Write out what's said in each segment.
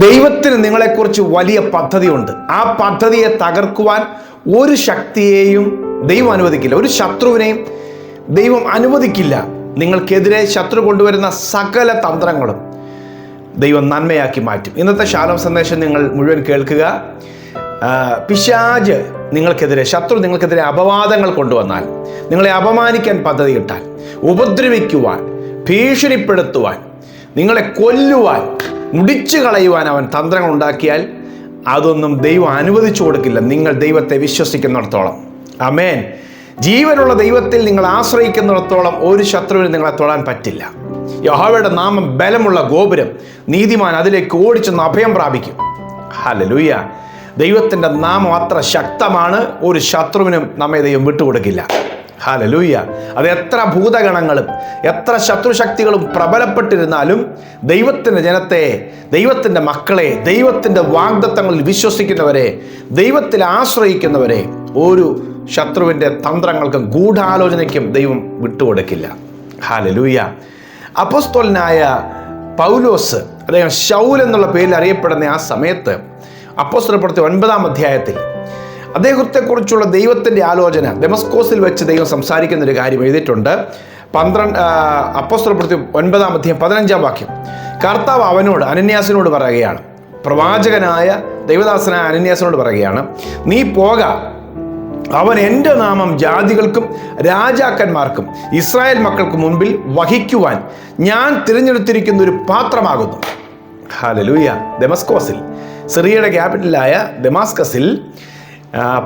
ദൈവത്തിന് നിങ്ങളെക്കുറിച്ച് വലിയ പദ്ധതിയുണ്ട്. ആ പദ്ധതിയെ തകർക്കുവാൻ ഒരു ശക്തിയെയും ദൈവം അനുവദിക്കില്ല. ഒരു ശത്രുവിനെയും ദൈവം അനുവദിക്കില്ല. നിങ്ങൾക്കെതിരെ ശത്രു കൊണ്ടുവരുന്ന സകല തന്ത്രങ്ങളും ദൈവം നന്മയാക്കി മാറ്റും. ഇന്നത്തെ ശാലം സന്ദേശം നിങ്ങൾ മുഴുവൻ കേൾക്കുക. പിശാജ് നിങ്ങൾക്കെതിരെ ശത്രു നിങ്ങൾക്കെതിരെ അപവാദങ്ങൾ കൊണ്ടുവന്നാൽ നിങ്ങളെ അപമാനിക്കാൻ പദ്ധതി ഇട്ടാൽ ഉപദ്രവിക്കുവാൻ ഭീഷണിപ്പെടുത്തുവാൻ നിങ്ങളെ കൊല്ലുവാൻ മുടിച്ചു കളയുവാൻ അവൻ തന്ത്രങ്ങൾ ഉണ്ടാക്കിയാൽ അതൊന്നും ദൈവം അനുവദിച്ചു കൊടുക്കില്ല. നിങ്ങൾ ദൈവത്തെ വിശ്വസിക്കുന്നിടത്തോളം. അമേൻ ജീവനുള്ള ദൈവത്തിൽ നിങ്ങൾ ആശ്രയിക്കുന്നിടത്തോളം ഒരു ശത്രുവിന് നിങ്ങളെ തൊടാൻ പറ്റില്ല. യഹോവയുടെ നാമം ബലമുള്ള ഗോപുരം നീതിമാൻ അതിലേക്ക് ഓടിച്ചെന്ന് അഭയം പ്രാപിക്കും. ഹലലൂയ ദൈവത്തിന്റെ നാമം അത്ര ശക്തമാണ് ഒരു ശത്രുവിനും നമ്മെ ദൈവം വിട്ടുകൊടുക്കില്ല. ഹാലലൂയ. അത് എത്ര ഭൂതഗണങ്ങളും എത്ര ശത്രുശക്തികളും പ്രബലപ്പെട്ടിരുന്നാലും ദൈവത്തിന്റെ ജനത്തെ ദൈവത്തിന്റെ മക്കളെ ദൈവത്തിന്റെ വാഗ്ദത്തങ്ങളിൽ വിശ്വസിക്കുന്നവരെ ദൈവത്തിൽ ആശ്രയിക്കുന്നവരെ ഒരു ശത്രുവിന്റെ തന്ത്രങ്ങൾക്കും ഗൂഢാലോചനയ്ക്കും ദൈവം വിട്ടുകൊടുക്കില്ല. ഹാലലൂയ. അപ്പസ്തോലനായ പൗലോസ് അദ്ദേഹം ഷൗൽ എന്നുള്ള പേരിൽ അറിയപ്പെടുന്ന ആ സമയത്ത് അപ്പോസ്തലപ്പെടുത്തിയ ഒൻപതാം അധ്യായത്തിൽ അദ്ദേഹത്തെക്കുറിച്ചുള്ള ദൈവത്തിന്റെ ആലോചന ഡെമസ്കോസിൽ വെച്ച് ദൈവം സംസാരിക്കുന്ന ഒരു കാര്യം എഴുതിയിട്ടുണ്ട്. പന്ത്രണ്ട് അപ്പസ്ത്രപ്പെടുത്തി ഒൻപതാം അധ്യയം പതിനഞ്ചാം വാക്യം. കർത്താവ് അവനോട് അനന്യാസിനോട് പറയുകയാണ്. പ്രവാചകനായ ദൈവദാസനായ അനന്യാസിനോട് പറയുകയാണ് നീ പോക. അവൻ എന്റെ നാമം ജാതികൾക്കും രാജാക്കന്മാർക്കും ഇസ്രായേൽ മക്കൾക്കും മുൻപിൽ വഹിക്കുവാൻ ഞാൻ തിരഞ്ഞെടുത്തിരിക്കുന്ന ഒരു പാത്രമാകുന്നു. ഹാലലൂയ ഡെമസ്കോസിൽ സിറിയയുടെ ക്യാപിറ്റലായ ഡെമാസ്കസിൽ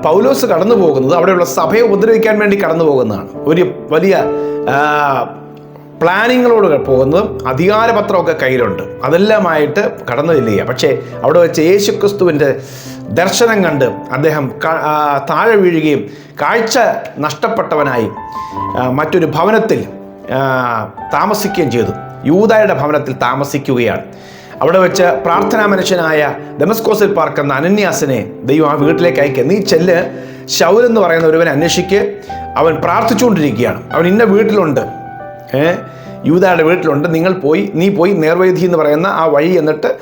പൗലോസ് കടന്നു പോകുന്നത് അവിടെയുള്ള സഭയെ ഉപദ്രവിക്കാൻ വേണ്ടി കടന്നു പോകുന്നതാണ് ഒരു വലിയ പ്ലാനിങ്ങുകളോട് പോകുന്നതും അധികാരപത്രമൊക്കെ കയ്യിലുണ്ട്. അതെല്ലാമായിട്ട് കടന്നു ചെല്ലുക പക്ഷേ അവിടെ വെച്ച് യേശു ക്രിസ്തുവിന്റെ ദർശനം കണ്ട് അദ്ദേഹം താഴെ വീഴുകയും കാഴ്ച നഷ്ടപ്പെട്ടവനായി മറ്റൊരു ഭവനത്തിൽ താമസിക്കുകയും ചെയ്തു. യൂതായുടെ ഭവനത്തിൽ താമസിക്കുകയാണ്. അവിടെ വെച്ച് പ്രാർത്ഥനാ മനുഷ്യനായ ഡെമസ്കോസിൽ പാർക്കുന്ന അനന്യാസിനെ ദൈവം ആ വീട്ടിലേക്ക് അയക്കുക നീ ചെല്ല്. ശൗൽ എന്ന് പറയുന്ന ഒരുവനെ അന്വേഷിക്ക്. അവൻ പ്രാർത്ഥിച്ചുകൊണ്ടിരിക്കുകയാണ്. അവൻ ഇന്ന വീട്ടിലുണ്ട്. ഏ? യൂതയുടെ വീട്ടിലുണ്ട്. നിങ്ങൾ പോയി നീ പോയി നേർവൈധി എന്ന് പറയുന്ന ആ വഴി എന്നിട്ട്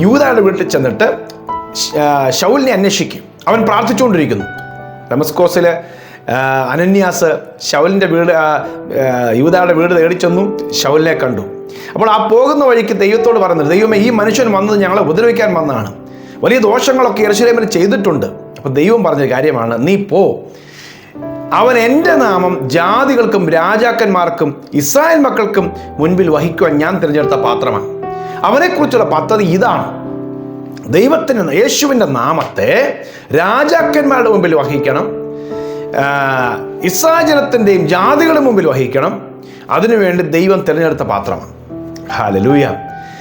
യൂതയുടെ വീട്ടിൽ ചെന്നിട്ട് ഷൗലിനെ അന്വേഷിക്കും. അവൻ പ്രാർത്ഥിച്ചുകൊണ്ടിരിക്കുന്നു. ഡെമസ്കോസിലെ അനന്യാസ് ശൗലിന്റെ വീട് യൂദായുടെ വീട് തേടിച്ചെന്നു. ഷൗലിനെ കണ്ടു. അപ്പോൾ ആ പോകുന്ന വഴിക്ക് ദൈവത്തോട് പറഞ്ഞത് ദൈവമേ ഈ മനുഷ്യൻ വന്നത് ഞങ്ങളെ ഉപദ്രവിക്കാൻ വന്നതാണ്. വലിയ ദോഷങ്ങളൊക്കെ യെറുശലേമിൽ ചെയ്തിട്ടുണ്ട്. അപ്പോൾ ദൈവം പറഞ്ഞ കാര്യമാണ് നീ പോ. അവൻ എന്റെ നാമം ജാതികൾക്കും രാജാക്കന്മാർക്കും ഇസ്രായേൽ മക്കൾക്കും മുൻപിൽ വഹിക്കുവാൻ ഞാൻ തിരഞ്ഞെടുത്ത പാത്രമാണ്. അവനെക്കുറിച്ചുള്ള പദ്ധതി ഇതാണ്. ദൈവത്തിന് യേശുവിന്റെ നാമത്തെ രാജാക്കന്മാരുടെ മുമ്പിൽ വഹിക്കണം ഇസ്രാജനത്തിന്റെയും ജാതികളുടെ മുമ്പിൽ വഹിക്കണം. അതിനുവേണ്ടി ദൈവം തിരഞ്ഞെടുത്ത പാത്രമാണ്. ഹാലലൂയ.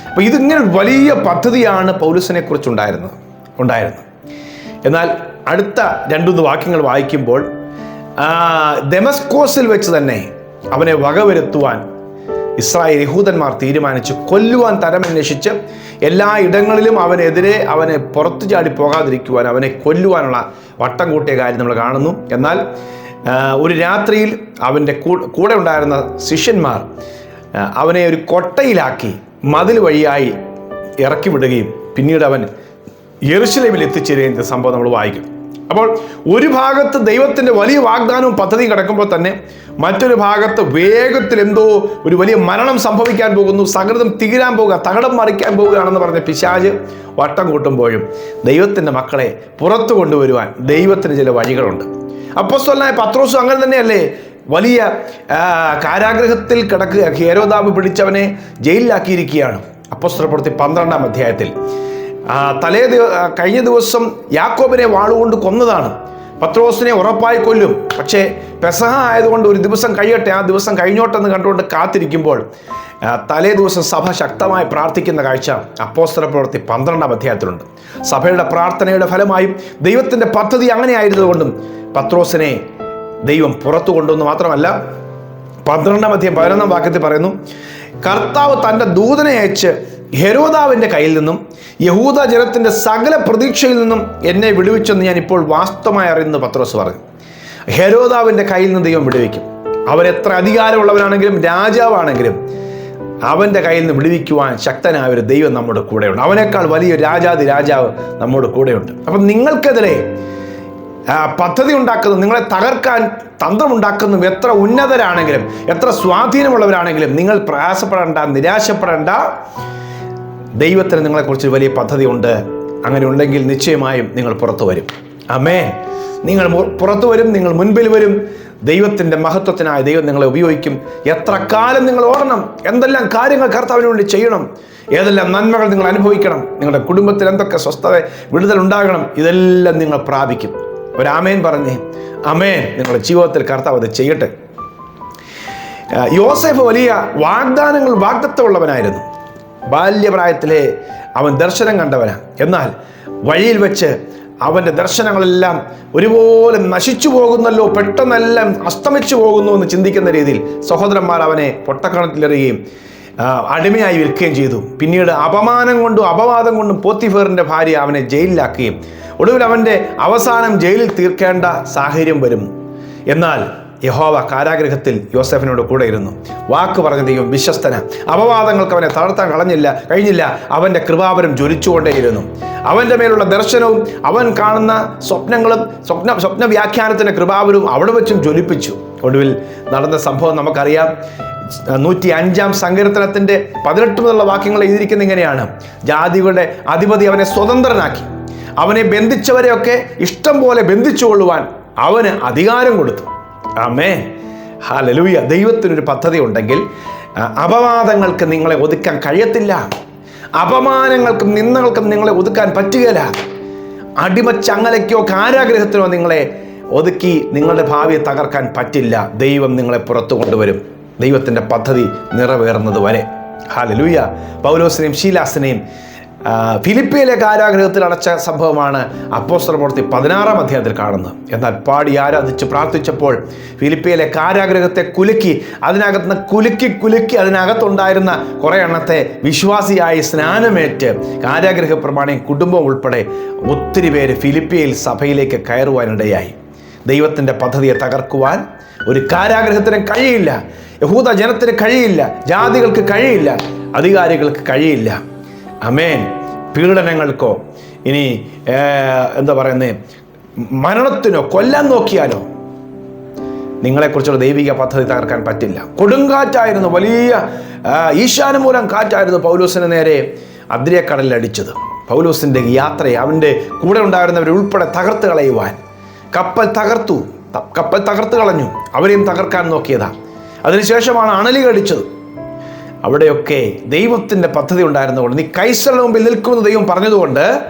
അപ്പോൾ ഇതിങ്ങനെ വലിയ പദ്ധതിയാണ് പൗലുസിനെ കുറിച്ചുണ്ടായിരുന്നത് ഉണ്ടായിരുന്നത്. എന്നാൽ അടുത്ത രണ്ടു വാക്യങ്ങൾ വായിക്കുമ്പോൾ ഡെമസ്കോസിൽ വെച്ച് തന്നെ അവനെ വകവരുത്തുവാൻ ഇസ്രായേൽ യഹൂദന്മാർ തീരുമാനിച്ചു കൊല്ലുവാൻ തരമന്വേഷിച്ച് എല്ലാ ഇടങ്ങളിലും അവനെതിരെ അവനെ പുറത്തു ചാടി പോകാതിരിക്കുവാൻ അവനെ കൊല്ലുവാനുള്ള വട്ടം കൂട്ടിയ കാര്യം നമ്മൾ കാണുന്നു. എന്നാൽ ഒരു രാത്രിയിൽ അവന്റെ കൂടെ ഉണ്ടായിരുന്ന ശിഷ്യന്മാർ അവനെ ഒരു കൊട്ടയിലാക്കി മതിൽ വഴിയായി ഇറക്കി വിടുകയും പിന്നീട് അവൻ യെറുശലേമിൽ എത്തിച്ചേരുന്ന സംഭവം നമ്മൾ വായിക്കും അപ്പോൾ ഒരു ഭാഗത്ത് ദൈവത്തിന്റെ വലിയ വാഗ്ദാനവും പദ്ധതിയും കിടക്കുമ്പോൾ തന്നെ മറ്റൊരു ഭാഗത്ത് വേഗത്തിൽ എന്തോ ഒരു വലിയ മരണം സംഭവിക്കാൻ പോകുന്നു സകൃതം തീരാൻ പോകുക തകടം മറിക്കാൻ പോവുകയാണെന്ന് പറഞ്ഞ പിശാജ് വട്ടം കൂട്ടുമ്പോഴും ദൈവത്തിന്റെ മക്കളെ പുറത്തു കൊണ്ടുവരുവാൻ ദൈവത്തിന് ചില വഴികളുണ്ട്. അപ്പോസ്തലനായ പത്രോസും അങ്ങനെ തന്നെയല്ലേ? വലിയ കാരാഗ്രഹത്തിൽ കിടക്കുക ഹേരോദാബ് പിടിച്ചവനെ ജയിലിലാക്കിയിരിക്കുകയാണ്. അപ്പോസ്തലപ്പെടുത്തി പന്ത്രണ്ടാം അധ്യായത്തിൽ. തലേ കഴിഞ്ഞ ദിവസം യാക്കോബിനെ വാളുകൊണ്ട് കൊന്നതാണ്. പത്രോസിനെ ഉറപ്പായി കൊല്ലും. പക്ഷേ പെസഹ ആയതുകൊണ്ട് ഒരു ദിവസം കഴിയട്ടെ ആ ദിവസം കഴിഞ്ഞോട്ടെന്ന് കണ്ടുകൊണ്ട് കാത്തിരിക്കുമ്പോൾ തലേ ദിവസം സഭ ശക്തമായി പ്രാർത്ഥിക്കുന്ന കാഴ്ച അപ്പോസ്തല പ്രവൃത്തി പന്ത്രണ്ടാം അധ്യായത്തിലുണ്ട്. സഭയുടെ പ്രാർത്ഥനയുടെ ഫലമായും ദൈവത്തിന്റെ പദ്ധതി അങ്ങനെ ആയിരുന്നതുകൊണ്ടും പത്രോസിനെ ദൈവം പുറത്തു കൊണ്ടുവന്ന് മാത്രമല്ല പന്ത്രണ്ടാം അധ്യയം പതിനൊന്നാം വാക്യത്തിൽ പറയുന്നു കർത്താവ് തന്റെ ദൂതനെ അയച്ച് ഹെരോദാവിന്റെ കയ്യിൽ നിന്നും യഹൂദ ജനത്തിന്റെ സകല പ്രതീക്ഷയിൽ നിന്നും എന്നെ വിടുവിച്ചെന്ന് ഞാൻ ഇപ്പോൾ വാസ്തവമായി അറിയുന്നു പത്രോസ് പറഞ്ഞു. ഹെരോദാവിന്റെ കയ്യിൽ നിന്ന് ദൈവം വിടുവിക്കും. അവൻ എത്ര അധികാരമുള്ളവനാണെങ്കിലും രാജാവാണെങ്കിലും അവന്റെ കയ്യിൽ നിന്ന് വിടുവിക്കുവാൻ ശക്തനായ ഒരു ദൈവം നമ്മുടെ കൂടെയുണ്ട്. അവനേക്കാൾ വലിയ രാജാതി രാജാവ് നമ്മുടെ കൂടെയുണ്ട്. അപ്പം നിങ്ങൾക്കെതിരെ പദ്ധതി ഉണ്ടാക്കുന്നതും നിങ്ങളെ തകർക്കാൻ തന്ത്രമുണ്ടാക്കുന്നതും എത്ര ഉന്നതരാണെങ്കിലും എത്ര സ്വാധീനമുള്ളവരാണെങ്കിലും നിങ്ങൾ പ്രയാസപ്പെടേണ്ട നിരാശപ്പെടേണ്ട. ദൈവത്തിന് നിങ്ങളെക്കുറിച്ച് വലിയ പദ്ധതിയുണ്ട്. അങ്ങനെ ഉണ്ടെങ്കിൽ നിശ്ചയമായും നിങ്ങൾ പുറത്തു വരും. അമേ നിങ്ങൾ പുറത്തു വരും നിങ്ങൾ മുൻപിൽ വരും. ദൈവത്തിന്റെ മഹത്വത്തിനായ ദൈവം നിങ്ങളെ ഉപയോഗിക്കും. എത്ര കാലം നിങ്ങൾ ഓടണം എന്തെല്ലാം കാര്യങ്ങൾ കർത്താവിന് വേണ്ടി ചെയ്യണം ഏതെല്ലാം നന്മകൾ നിങ്ങൾ അനുഭവിക്കണം നിങ്ങളുടെ കുടുംബത്തിൽ എന്തൊക്കെ സ്വസ്ഥത വിടുതൽ ഉണ്ടാകണം ഇതെല്ലാം നിങ്ങൾ പ്രാപിക്കും. ഒരു ആമേൻ പറഞ്ഞേ അമേൻ നിങ്ങളുടെ ജീവിതത്തിൽ കർത്താവ് അത് ചെയ്യട്ടെ. യോസെഫ് വലിയ വാഗ്ദാനങ്ങൾ വാഗ്ദത്തമുള്ളവനായിരുന്നു. ബാല്യപ്രായത്തിലെ അവൻ ദർശനം കണ്ടവനാണ് എന്നാൽ വഴിയിൽ വെച്ച് അവന്റെ ദർശനങ്ങളെല്ലാം ഒരുപോലെ നശിച്ചു പോകുന്നല്ലോ പെട്ടെന്നെല്ലാം അസ്തമിച്ചു പോകുന്നു എന്ന് ചിന്തിക്കുന്ന രീതിയിൽ സഹോദരന്മാർ അവനെ പൊട്ടക്കണത്തിലെറിയുകയും അടിമയായി വിൽക്കുകയും ചെയ്തു. പിന്നീട് അപമാനം കൊണ്ടും അപവാദം കൊണ്ടും പോത്തിഫേറിന്റെ ഭാര്യ അവനെ ജയിലിലാക്കുകയും ഒടുവിൽ അവന്റെ അവസാനം ജയിലിൽ തീർക്കേണ്ട സാഹചര്യം വരും. എന്നാൽ യഹോവ കാരാഗ്രഹത്തിൽ യോസഫിനോട് കൂടെ ഇരുന്നു. വാക്ക് പറഞ്ഞ ദൈവം വിശ്വസ്തന. അപവാദങ്ങൾക്ക് അവനെ തളർത്താൻ കളഞ്ഞില്ല കഴിഞ്ഞില്ല. അവന്റെ കൃപാപരം ജ്വലിച്ചുകൊണ്ടേയിരുന്നു. അവന്റെ മേലുള്ള ദർശനവും അവൻ കാണുന്ന സ്വപ്നങ്ങളും സ്വപ്ന സ്വപ്ന വ്യാഖ്യാനത്തിന്റെ കൃപാപരവും അവിടെ വെച്ചും ജ്വലിപ്പിച്ചു. ഒടുവിൽ നടന്ന സംഭവം നമുക്കറിയാം. നൂറ്റി അഞ്ചാം സങ്കീർത്തനത്തിന്റെ പതിനെട്ട് മുതലുള്ള വാക്യങ്ങൾ എഴുതിയിരിക്കുന്ന ഇങ്ങനെയാണ്. ജാതികളുടെ അധിപതി അവനെ സ്വതന്ത്രനാക്കി. അവനെ ബന്ധിച്ചവരെയൊക്കെ ഇഷ്ടം പോലെ ബന്ധിച്ചുകൊള്ളുവാൻ അവന് അധികാരം കൊടുത്തു. ആമേ ഹാലലൂയ ദൈവത്തിനൊരു പദ്ധതി ഉണ്ടെങ്കിൽ അപവാദങ്ങൾക്ക് നിങ്ങളെ ഒതുക്കാൻ കഴിയത്തില്ല. അപമാനങ്ങൾക്കും നിന്ദകൾക്കും നിങ്ങളെ ഒതുക്കാൻ പറ്റുകയില്ല. അടിമച്ചങ്ങലയ്ക്കോ കാരാഗ്രഹത്തിനോ നിങ്ങളെ ഒതുക്കി നിങ്ങളുടെ ഭാവിയെ തകർക്കാൻ പറ്റില്ല. ദൈവം നിങ്ങളെ പുറത്തു കൊണ്ടുവരും. ദൈവത്തിന്റെ പദ്ധതി നിറവേറുന്നത് വരെ. ഹാലലൂയ പൗലോസിനെയും ശീലാസിനെയും ഫിലിപ്പിയിലെ കാരാഗ്രഹത്തിൽ അടച്ച സംഭവമാണ് അപ്പോസ്റ്റർ പ്രവൃത്തി പതിനാറാം അധ്യായത്തിൽ കാണുന്നത്. എന്നാൽ പാടി ആരാധിച്ച് പ്രാർത്ഥിച്ചപ്പോൾ ഫിലിപ്പിയിലെ കാരാഗ്രഹത്തെ കുലുക്കി അതിനകത്ത് കുലുക്കി കുലുക്കി അതിനകത്തുണ്ടായിരുന്ന കുറേ എണ്ണത്തെ വിശ്വാസിയായി സ്നാനമേറ്റ് കാരാഗ്രഹ പ്രമാണിയും കുടുംബം ഉൾപ്പെടെ ഒത്തിരി പേര് ഫിലിപ്പിയയിൽ സഭയിലേക്ക് കയറുവാനിടയായി. ദൈവത്തിന്റെ പദ്ധതിയെ തകർക്കുവാൻ ഒരു കാരാഗ്രഹത്തിന് കഴിയില്ല. യഹൂദ ജനത്തിന് കഴിയില്ല. ജാതികൾക്ക് കഴിയില്ല. അധികാരികൾക്ക് കഴിയില്ല. അമേൻ പീഡനങ്ങൾക്കോ ഇനി എന്താ പറയുന്നത് മരണത്തിനോ കൊല്ലാൻ നോക്കിയാലോ നിങ്ങളെക്കുറിച്ചുള്ള ദൈവിക പദ്ധതി തകർക്കാൻ പറ്റില്ല. കൊടുങ്കാറ്റായിരുന്നു വലിയ ഈശാനുമൂലം കാറ്റായിരുന്നു പൗലൂസിന് നേരെ അദ്രിയക്കടലിൽ അടിച്ചത് പൗലോസിന്റെ യാത്രയെ അവന്റെ കൂടെ ഉണ്ടായിരുന്നവരെ ഉൾപ്പെടെ തകർത്ത് കളയുവാൻ. കപ്പൽ തകർത്തു കപ്പൽ തകർത്ത് കളഞ്ഞു അവരെയും തകർക്കാൻ നോക്കിയതാണ് അതിനുശേഷമാണ് അണലി കടിച്ചത് അവിടെയൊക്കെ ദൈവത്തിന്റെ പദ്ധതി ഉണ്ടായിരുന്നതുകൊണ്ട് നീ കൈസറിന് മുമ്പിൽ നിൽക്കുമെന്ന് ദൈവം പറഞ്ഞതുകൊണ്ട്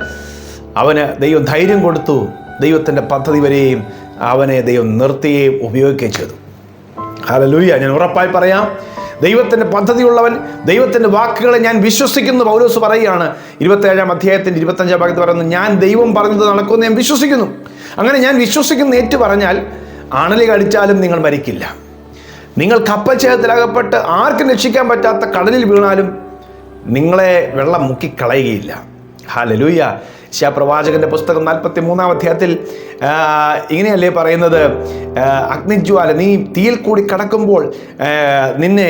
അവന് ദൈവം ധൈര്യം കൊടുത്തു. ദൈവത്തിന്റെ പദ്ധതി വരെയും അവനെ ദൈവം നിർത്തുകയും ഉപയോഗിക്കുകയും ചെയ്തു. ഹലലൂയ ഞാൻ ഉറപ്പായി പറയാം ദൈവത്തിന്റെ പദ്ധതിയുള്ളവൻ ദൈവത്തിന്റെ വാക്കുകളെ ഞാൻ വിശ്വസിക്കുന്നു പൗലോസ് പറയുകയാണ്. ഇരുപത്തേഴാം അധ്യായത്തിന്റെ ഇരുപത്തഞ്ചാം ഭാഗത്ത് പറയുന്നത് ഞാൻ ദൈവം പറഞ്ഞത് നടക്കുമെന്ന് ഞാൻ വിശ്വസിക്കുന്നു. അങ്ങനെ ഞാൻ വിശ്വസിക്കുന്ന ഏറ്റു പറഞ്ഞാൽ അണലി കടിച്ചാലും നിങ്ങൾ മരിക്കില്ല. നിങ്ങൾ കപ്പൽ ചേർത്തിലകപ്പെട്ട് ആർക്കും രക്ഷിക്കാൻ പറ്റാത്ത കടലിൽ വീണാലും നിങ്ങളെ വെള്ളം മുക്കിക്കളയുകയില്ല. ഹാലലൂയ പ്രവാചകന്റെ പുസ്തകം നാൽപ്പത്തി മൂന്നാം അധ്യായത്തിൽ ഇങ്ങനെയല്ലേ പറയുന്നത്? അഗ്നിജ്വാല നീ തീയിൽ കൂടി കടക്കുമ്പോൾ നിന്നെ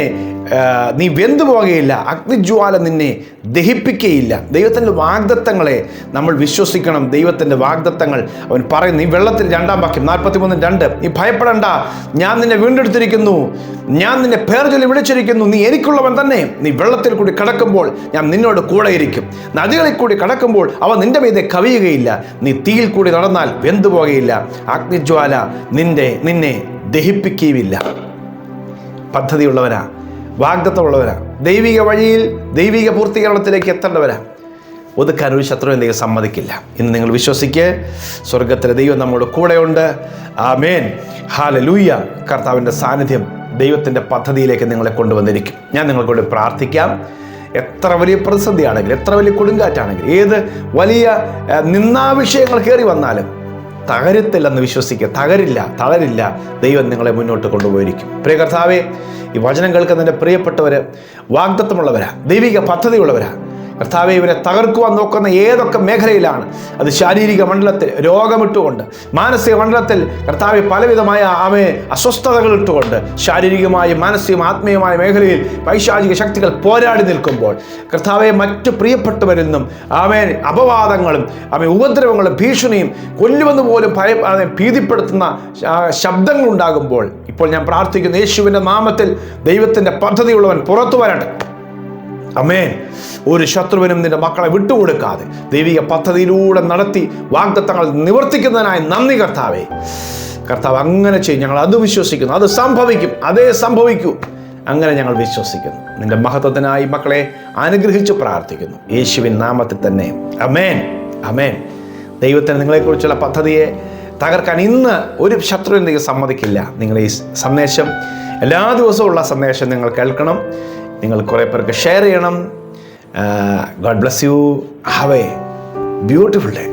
നീ വെന്തു പോകുകയില്ല അഗ്നിജ്വാല നിന്നെ ദഹിപ്പിക്കുകയില്ല. ദൈവത്തിന്റെ വാഗ്ദത്തങ്ങളെ നമ്മൾ വിശ്വസിക്കണം. ദൈവത്തിന്റെ വാഗ്ദത്തങ്ങൾ. അവൻ പറയുന്നു നീ വെള്ളത്തിൽ രണ്ടാം വാക്യം നാൽപ്പത്തി മൂന്ന് രണ്ട് നീ ഭയപ്പെടണ്ട. ഞാൻ നിന്നെ വീണ്ടെടുത്തിരിക്കുന്നു. ഞാൻ നിന്നെ പേർ ചൊല്ലി വിളിച്ചിരിക്കുന്നു. നീ എനിക്കുള്ളവൻ തന്നെ. നീ വെള്ളത്തിൽ കൂടി കടക്കുമ്പോൾ ഞാൻ നിന്നോട് കൂടെ ഇരിക്കും. നദികളിൽ കൂടി കടക്കുമ്പോൾ അവ നിന്റെ മീതെ കവിയുകയില്ല. നീ തീയിൽ കൂടി നടന്നാൽ വെന്തു പോകുകയില്ല അഗ്നിജ്വാല നിന്റെ നിന്നെ ദഹിപ്പിക്കുകയുമില്ല. പദ്ധതിയുള്ളവരാ വാഗ്ദത്തമുള്ളവരാ. ദൈവിക വഴിയിൽ ദൈവിക പൂർത്തീകരണത്തിലേക്ക് എത്തേണ്ടവരാ. ഒതുക്കാൻ ഒരു ശത്രു എന്തെങ്കിലും സമ്മതിക്കില്ല. ഇന്ന് നിങ്ങൾ വിശ്വസിക്ക് സ്വർഗത്തിലെ ദൈവം നമ്മുടെ കൂടെയുണ്ട്. ആ മേൻ ഹാല ലൂയ കർത്താവിന്റെ സാന്നിധ്യം ദൈവത്തിന്റെ പദ്ധതിയിലേക്ക് നിങ്ങളെ കൊണ്ടുവന്നിരിക്കും. ഞാൻ നിങ്ങൾക്കൂടി പ്രാർത്ഥിക്കാം. എത്ര വലിയ പ്രതിസന്ധിയാണെങ്കിലും എത്ര വലിയ കൊടുങ്കാറ്റാണെങ്കിലും ഏത് വലിയ നിന്നാവിഷയങ്ങൾ കയറി വന്നാലും തകരത്തില്ലെന്ന് വിശ്വസിക്കുക. തകരില്ല തളരില്ല. ദൈവം നിങ്ങളെ മുന്നോട്ട് കൊണ്ടുപോയിരിക്കും. പ്രിയ കർത്താവേ ഈ വചനം കേൾക്കുന്നതിന്റെ പ്രിയപ്പെട്ടവർ വാഗ്ദത്വമുള്ളവരാ ദൈവിക പദ്ധതിയുള്ളവരാ. കർത്താവെ ഇവരെ തകർക്കുവാൻ നോക്കുന്ന ഏതൊക്കെ മേഖലയിലാണ്? അത് ശാരീരിക മണ്ഡലത്തിൽ രോഗമിട്ടുകൊണ്ട് മാനസിക മണ്ഡലത്തിൽ കർത്താവെ പലവിധമായ ആമേ അസ്വസ്ഥതകൾ ഇട്ടുകൊണ്ട് ശാരീരികമായും മാനസികവും ആത്മീയമായ മേഖലയിൽ പൈശാചിക ശക്തികൾ പോരാടി നിൽക്കുമ്പോൾ കർത്താവെ മറ്റ് പ്രിയപ്പെട്ടവരിൽ നിന്നും അപവാദങ്ങളും ആമേ ഉപദ്രവങ്ങളും ഭീഷണിയും കൊല്ലുമെന്ന് പോലും ഭയ ഭീതിപ്പെടുത്തുന്ന ശബ്ദങ്ങളുണ്ടാകുമ്പോൾ ഇപ്പോൾ ഞാൻ പ്രാർത്ഥിക്കുന്നു യേശുവിന്റെ നാമത്തിൽ ദൈവത്തിന്റെ പദ്ധതിയുള്ളവൻ പുറത്തു വരട്ടെ. അമേൻ ഒരു ശത്രുവിനും നിന്റെ മക്കളെ വിട്ടുകൊടുക്കാതെ ദൈവിക പദ്ധതിയിലൂടെ നടത്തി വാഗ്ദത്തങ്ങൾ നിവർത്തിക്കുന്നതിനായി നന്ദി കർത്താവേ. കർത്താവ് അങ്ങനെ ചെയ്യും. ഞങ്ങൾ അത് വിശ്വസിക്കുന്നു. അത് സംഭവിക്കും. അതേ സംഭവിക്കൂ. അങ്ങനെ ഞങ്ങൾ വിശ്വസിക്കുന്നു. നിന്റെ മഹത്വത്തിനായി മക്കളെ അനുഗ്രഹിച്ച് പ്രാർത്ഥിക്കുന്നു. യേശുവിൻ നാമത്തിൽ തന്നെ. അമേൻ അമേൻ ദൈവത്തിന് നിങ്ങളെക്കുറിച്ചുള്ള പദ്ധതിയെ തകർക്കാൻ ഇന്ന് ഒരു ശത്രുവിനെ സമ്മതിക്കില്ല. നിങ്ങൾ ഈ സന്ദേശം എല്ലാ ദിവസവും ഉള്ള സന്ദേശം നിങ്ങൾ കേൾക്കണം. നിങ്ങൾ കുറേ പേർക്ക് ഷെയർ ചെയ്യണം. God bless you have a beautiful day